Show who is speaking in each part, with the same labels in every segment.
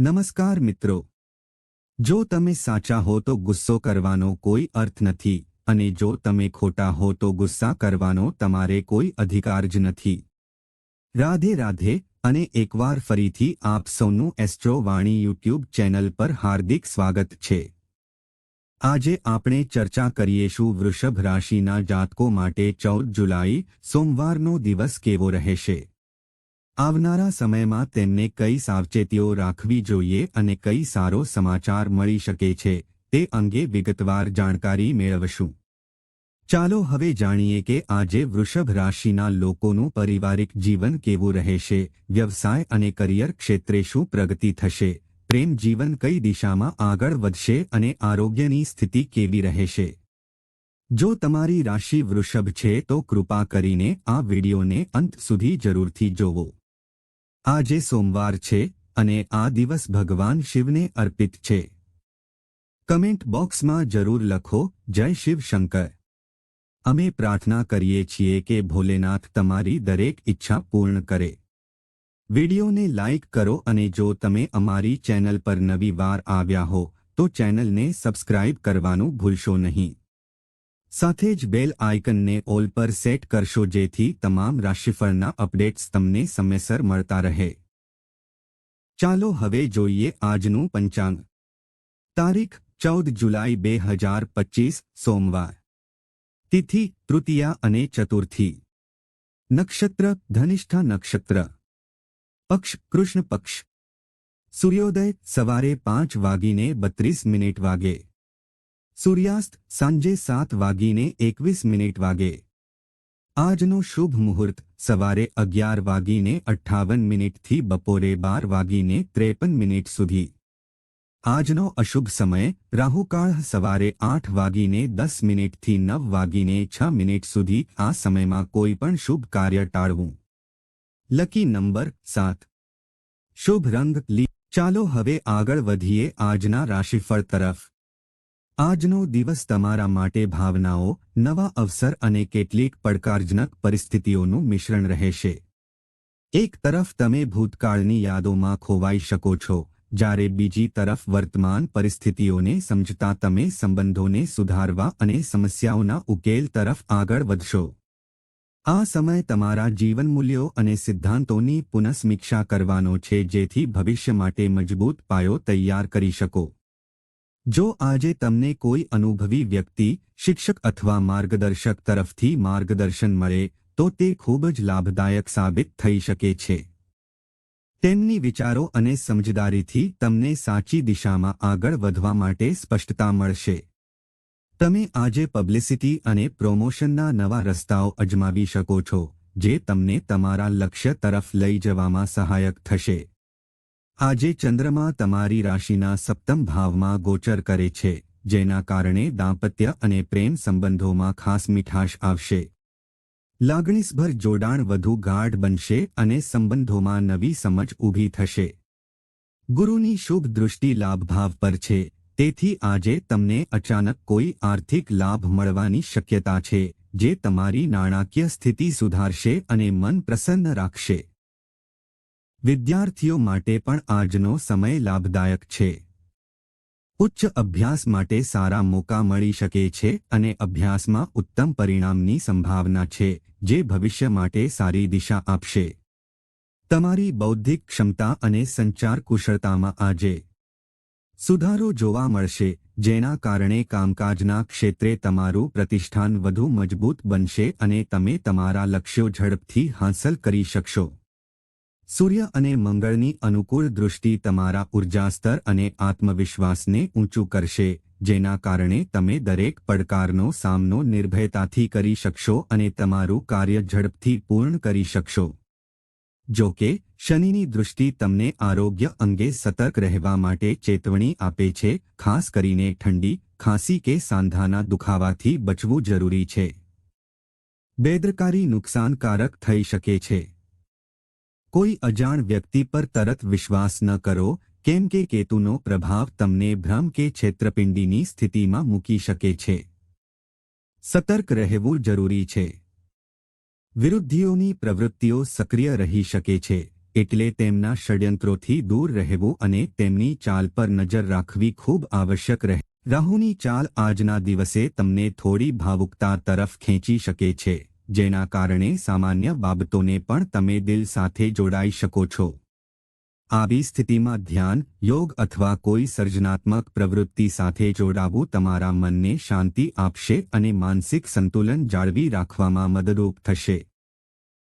Speaker 1: નમસ્કાર મિત્રો. જો તમે સાચા હો તો ગુસ્સો કરવાનો કોઈ અર્થ નથી અને જો તમે ખોટા હો તો ગુસ્સા કરવાનો તમારે કોઈ અધિકાર જ નથી. રાધે રાધે અને એકવાર ફરીથી આપ સૌનું એસ્ટ્રો વાણી યુટ્યુબ ચેનલ પર હાર્દિક સ્વાગત છે. આજે આપણે ચર્ચા કરીએશું વૃષભ રાશિના જાતકો માટે ચૌદ જુલાઈ સોમવારનો દિવસ કેવો રહેશે? આવનારા સમયમાં તેમને કઈ સાવચેતીઓ રાખવી જોઈએ અને કઈ સારો સમાચાર મળી શકે છે, તે અંગે વિગતવાર જાણકારી મેળવશું. ચાલો હવે જાણીએ કે આજે વૃષભ રાશિના લોકોનું પારિવારિક જીવન કેવું રહેશે, વ્યવસાય અને કરિયર ક્ષેત્રે શું પ્રગતિ થશે, પ્રેમ જીવન કઈ દિશામાં આગળ વધશે અને આરોગ્યની સ્થિતિ કેવી રહેશે. જો તમારી રાશિ વૃષભ છે તો કૃપા કરીને આ વિડિયોને અંત સુધી જરૂરથી જોવો. આજે સોમવાર છે અને આ દિવસ ભગવાન શિવને અર્પિત છે. કમેન્ટ બોક્સમાં જરૂર લખો, જય શિવ શંકર. અમે પ્રાર્થના કરીએ છીએ કે ભોલેનાથ તમારી દરેક ઈચ્છા પૂર્ણ કરે. વિડિયોને લાઇક કરો અને જો તમે અમારી ચેનલ પર નવી વાર આવ્યા હો, તો ચેનલને સબસ્ક્રાઇબ કરવાનું ભૂલશો નહીં. સાથે જ બેલ આઇકનને ઓલ પર સેટ કરશો જેથી તમામ રાશિફળના અપડેટ્સ તમને સમયસર મળતા રહે ચાલો હવે જોઈએ આજનું પંચાંગ તારીખ ચૌદ જુલાઈ બે હજાર પચીસ સોમવાર તિથિ તૃતીયા અને ચતુર્થી નક્ષત્ર ધનિષ્ઠા નક્ષત્ર પક્ષ કૃષ્ણ પક્ષ સૂર્યોદય સવારે પાંચ વાગીને બત્રીસ મિનિટ વાગે સૂર્યાસ્ત સાંજે સાત વાગીને એકવીસ મિનિટ વાગે આજનો શુભ મુહૂર્ત સવારે અગિયાર વાગીને અઠ્ઠાવન મિનિટથી બપોરે બાર વાગીને ત્રેપન મિનિટ સુધી આજનો અશુભ સમય રાહુકાળ સવારે આઠ વાગીને દસ મિનિટથી નવ વાગીને છ મિનિટ સુધી આ સમયમાં કોઈ પણ શુભ કાર્ય ટાળવું લકી નંબર સાત શુભ રંગ લી ચાલો હવે આગળ વધીએ આજના રાશિફળ તરફ આજનો દિવસ તમારા માટે ભાવનાઓ, નવા અવસર અને કેટલીક પડકારજનક પરિસ્થિતિઓનું મિશ્રણ રહેશે. એક તરફ તમે ભૂતકાળની યાદોમાં ખોવાઈ શકો છો, જ્યારે બીજી તરફ વર્તમાન પરિસ્થિતિઓને સમજતા તમે સંબંધોને સુધારવા અને સમસ્યાઓના ઉકેલ તરફ આગળ વધશો. આ સમય તમારા જીવન મૂલ્યો અને સિદ્ધાંતોની પુનઃસમીક્ષા કરવાનો છે જેથી ભવિષ્ય માટે મજબૂત પાયો તૈયાર કરી શકો. જો આજે તમને કોઈ અનુભવી વ્યક્તિ, શિક્ષક અથવા માર્ગદર્શક તરફથી માર્ગદર્શન મળે, તો તે ખૂબ જ લાભદાયક સાબિત થઈ શકે છે. તેમની વિચારો અને સમજદારીથી તમને સાચી દિશામાં આગળ વધવા માટે સ્પષ્ટતા મળશે. તમે આજે પબ્લિસિટી અને પ્રોમોશનના નવા રસ્તાઓ અજમાવી શકો છો, જે તમને તમારા લક્ષ્ય તરફ લઈ જવામાં સહાયક થશે. આજે ચંદ્રમા તમારી રાશિના સપ્તમ ભાવમાં ગોચર કરે છે, જેના કારણે દાંપત્ય અને પ્રેમ સંબંધોમાં ખાસ મીઠાશ આવશે. લાગણીસભર જોડાણ વધુ ગાઢ બનશે અને સંબંધોમાં નવી સમજ ઊભી થશે. ગુરુની શુભ દૃષ્ટિ લાભભાવ પર છે, તેથી આજે તમને અચાનક કોઈ આર્થિક લાભ મળવાની શક્યતા છે, જે તમારી નાણાકીય સ્થિતિ સુધારશે અને મન પ્રસન્ન રાખશે. વિદ્યાર્થીઓ માટે પણ આજનો સમય લાભદાયક છે. ઉચ્ચ અભ્યાસ માટે સારા મોકા મળી શકે છે અને અભ્યાસમાં ઉત્તમ પરિણામની સંભાવના છે, જે ભવિષ્ય માટે સારી દિશા આપશે. તમારી બૌદ્ધિક ક્ષમતા અને સંચાર કુશળતામાં આજે સુધારો જોવા મળશે, જેના કારણે કામકાજના ક્ષેત્રે તમારું પ્રતિષ્ઠાન વધુ મજબૂત બનશે અને તમે તમારા લક્ષ્યો ઝડપથી હાંસલ કરી શકશો. સૂર્ય અને મંગળની અનુકૂળ દૃષ્ટિ તમારા ઉર્જાસ્તર અને આત્મવિશ્વાસને ઊંચું કરશે, જેના કારણે તમે દરેક પડકારનો સામનો નિર્ભયતાથી કરી શકશો અને તમારું કાર્ય ઝડપથી પૂર્ણ કરી શકશો. જો કે, શનિની દૃષ્ટિ તમને આરોગ્ય અંગે સતર્ક રહેવા માટે ચેતવણી આપે છે, ખાસ કરીને ઠંડી, ખાંસી કે સાંધાના દુખાવાથી બચવું જરૂરી છે. બેદરકારી નુકસાનકારક થઈ શકે છે. કોઈ અજાણ વ્યક્તિ પર તરત વિશ્વાસ ન કરો, કેમ કે કેતુનો પ્રભાવ તમને ભ્રમ કે છેત્રપિંડીની સ્થિતિમાં મૂકી શકે છે. સતર્ક રહેવું જરૂરી છે. વિરુદ્ધિઓની પ્રવૃત્તિઓ સક્રિય રહી શકે છે, એટલે તેમના ષડયંત્રોથી દૂર રહેવું અને તેમની ચાલ પર નજર રાખવી ખૂબ આવશ્યક રહે. રાહુની ચાલ આજના દિવસે તમને થોડી ભાવુકતા તરફ ખેંચી શકે છે. જેના કારણે સામાન્ય બાબતોને પણ તમે દિલ સાથે જોડાઈ શકો છો. આવી સ્થિતિમાં ધ્યાન, યોગ અથવા કોઈ સર્જનાત્મક પ્રવૃત્તિ સાથે જોડાવું તમારા મનને શાંતિ આપશે અને માનસિક સંતુલન જાળવી રાખવામાં મદદરૂપ થશે.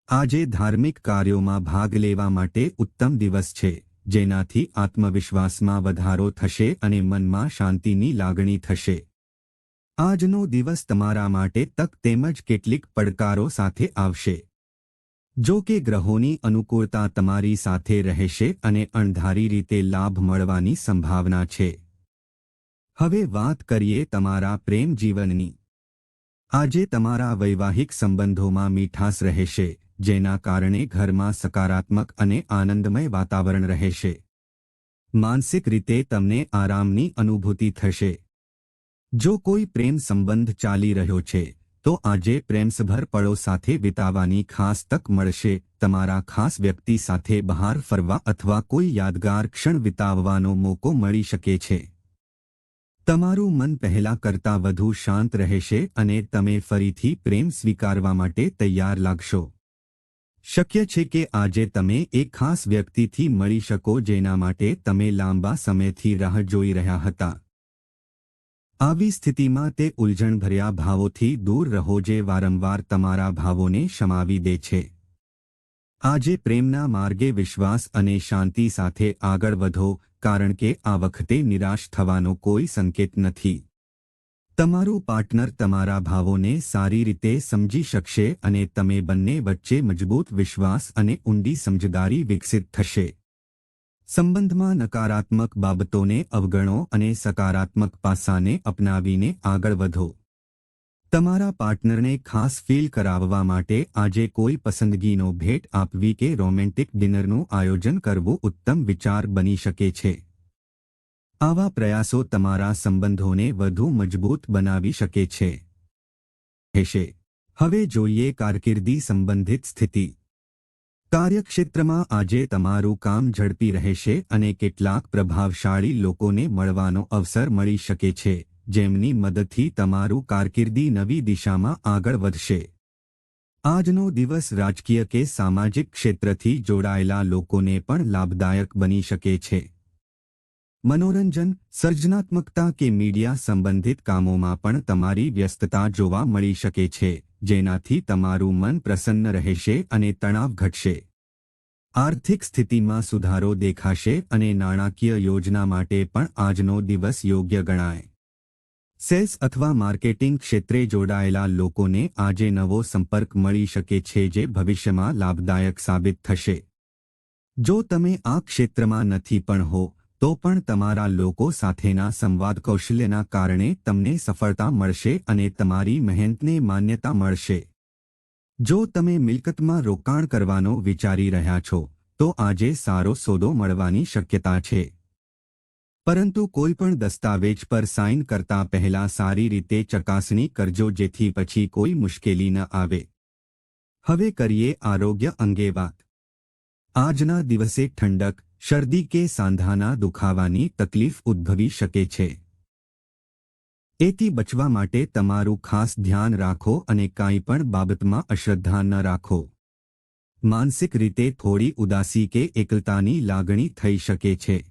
Speaker 1: આજે ધાર્મિક કાર્યોમાં ભાગ લેવા માટે ઉત્તમ દિવસ છે, જેનાથી આત્મવિશ્વાસમાં વધારો થશે અને મનમાં શાંતિની લાગણી થશે. આજનો દિવસ તમારા માટે તક તેમજ કેટલીક પડકારો સાથે આવશે. જો કે ગ્રહોની અનુકૂળતા તમારી સાથે રહેશે અને અણધારી રીતે લાભ મળવાની સંભાવના છે. હવે વાત કરીએ તમારા પ્રેમ જીવનની. આજે તમારા વૈવાહિક સંબંધોમાં મીઠાશ રહેશે, જેના કારણે ઘરમાં સકારાત્મક અને આનંદમય વાતાવરણ રહેશે. માનસિક રીતે તમને આરામની અનુભૂતિ થશે. જો કોઈ પ્રેમ સંબંધ ચાલી રહ્યો છે, તો આજે પ્રેમસભર પળો સાથે વિતાવાની ખાસ તક મળશે. તમારા ખાસ વ્યક્તિ સાથે બહાર ફરવા અથવા કોઈ યાદગાર ક્ષણ વિતાવવાનો મોકો મળી શકે છે. તમારું મન પહેલા કરતાં વધુ શાંત રહેશે અને તમે ફરીથી પ્રેમ સ્વીકારવા માટે તૈયાર લાગશો. શક્ય છે કે આજે તમે એક ખાસ વ્યક્તિથી મળી શકો જેના માટે તમે લાંબા સમયથી રાહ જોઈ રહ્યા હતા. આવી સ્થિતિમાં તે ઉલઝણભર્યા ભાવોથી દૂર રહો જે વારંવાર તમારા ભાવોને શમાવી દે છે. આજે પ્રેમના માર્ગે વિશ્વાસ અને શાંતિ સાથે આગળ વધો, કારણ કે આ વખતે નિરાશ થવાનો કોઈ સંકેત નથી. તમારું પાર્ટનર તમારા ભાવોને સારી રીતે સમજી શકશે અને તમે બંને વચ્ચે મજબૂત વિશ્વાસ અને ઊંડી સમજદારી વિકસિત થશે. સંબંધમાં નકારાત્મક બાબતોને અવગણો અને સકારાત્મક પાસાને અપનાવીને આગળ વધો. તમારા પાર્ટનરને ખાસ ફીલ કરાવવા માટે આજે કોઈ પસંદગીનો ભેટ આપવી કે રોમેન્ટિક ડિનરનું આયોજન કરવું ઉત્તમ વિચાર બની શકે છે. આવા પ્રયાસો તમારા સંબંધોને વધુ મજબૂત બનાવી શકે છે. હેશે. હવે જોઈએ કારકિર્દી સંબંધિત સ્થિતિ. કાર્યક્ષેત્રમાં આજે તમારું કામ ઝડપી રહેશે અને કેટલાક પ્રભાવશાળી લોકોને મળવાનો અવસર મળી શકે છે, જેમની મદદથી તમારું કારકિર્દી નવી દિશામાં આગળ વધશે. આજનો દિવસ રાજકીય કે સામાજિક ક્ષેત્રથી જોડાયેલા લોકોને પણ લાભદાયક બની શકે છે. મનોરંજન, સર્જનાત્મકતા કે મીડિયા સંબંધિત કામોમાં પણ તમારી વ્યસ્તતા જોવા મળી શકે છે, જેનાથી તમારું મન પ્રસન્ન રહેશે અને તણાવ ઘટશે. આર્થિક સ્થિતિમાં સુધારો દેખાશે અને નાણાકીય યોજના માટે પણ આજનો દિવસ યોગ્ય ગણાય. સેલ્સ અથવા માર્કેટિંગ ક્ષેત્રે જોડાયેલા લોકોને આજે નવો સંપર્ક મળી શકે છે જે ભવિષ્યમાં લાભદાયક સાબિત થશે. જો તમે આ ક્ષેત્રમાં નથી પણ હો તો પણ તમારા લોકો સાથેના સંવાદ કૌશલ્યના કારણે તમને સફળતા મળશે અને તમારી મહેનતને માન્યતા મળશે. જો તમે મિલકતમાં રોકાણ કરવાનો વિચારી રહ્યા છો, તો આજે સારો સોદો મળવાની શક્યતા છે. પરંતુ કોઈપણ દસ્તાવેજ પર સાઇન કરતા પહેલા સારી રીતે ચકાસણી કરજો જેથી પછી કોઈ મુશ્કેલી ન આવે. હવે કરીએ આરોગ્ય અંગે વાત. આજના દિવસે ઠંડક, શરદી કે સાંધાના દુખાવાની તકલીફ ઉદ્ભવી શકે છે. એથી બચવા માટે તમારું ખાસ ધ્યાન રાખો અને કાંઈ પણ બાબતમાં અશ્રદ્ધા ન રાખો. માનસિક રીતે થોડી ઉદાસી કે એકલતાની લાગણી થઈ શકે છે.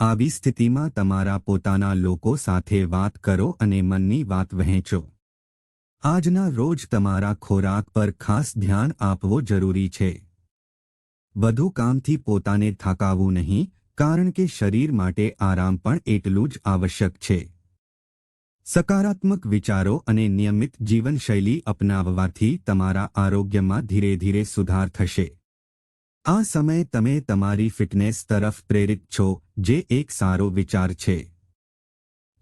Speaker 1: આવી સ્થિતિમાં તમારા પોતાના લોકો સાથે વાત કરો અને મનની વાત વહેંચો. આજના રોજ તમારા ખોરાક પર ખાસ ધ્યાન આપવો જરૂરી છે. વધુ કામથી પોતાને થકાવવું નહીં, કારણ કે શરીર માટે આરામ પણ એટલું જ આવશ્યક છે. સકારાત્મક વિચારો અને નિયમિત જીવનશૈલી અપનાવવાથી તમારા આરોગ્યમાં ધીરે ધીરે સુધાર થશે. આ સમયે તમે તમારી ફિટનેસ તરફ પ્રેરિત છો, જે એક સારો વિચાર છે.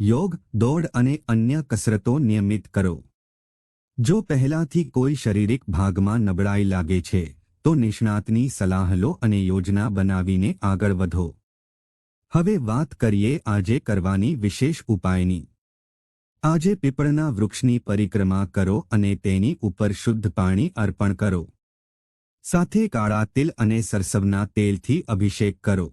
Speaker 1: યોગ, દોડ અને અન્ય કસરતો નિયમિત કરો. જો પહેલાથી કોઈ શારીરિક ભાગમાં નબળાઈ લાગે છે તો નિષ્ણાતની સલાહ લો અને યોજના બનાવીને આગળ વધો. હવે વાત કરીએ આજે કરવાની વિશેષ ઉપાયની. આજે પીપળના વૃક્ષની પરિક્રમા કરો અને તેની ઉપર શુદ્ધ પાણી અર્પણ કરો. સાથે કાળા તિલ અને સરસવના તેલથી અભિષેક કરો.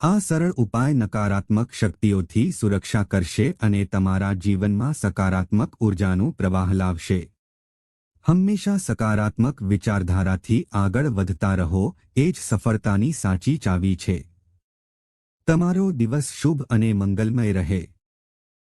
Speaker 1: આ સરળ ઉપાય નકારાત્મક શક્તિઓથી સુરક્ષા કરશે અને તમારા જીવનમાં સકારાત્મક ઊર્જાનું પ્રવાહ લાવશે. હંમેશા સકારાત્મક વિચારધારાથી આગળ વધતા રહો, એ જ સફળતાની સાચી ચાવી છે. તમારો દિવસ શુભ અને મંગલમય રહે.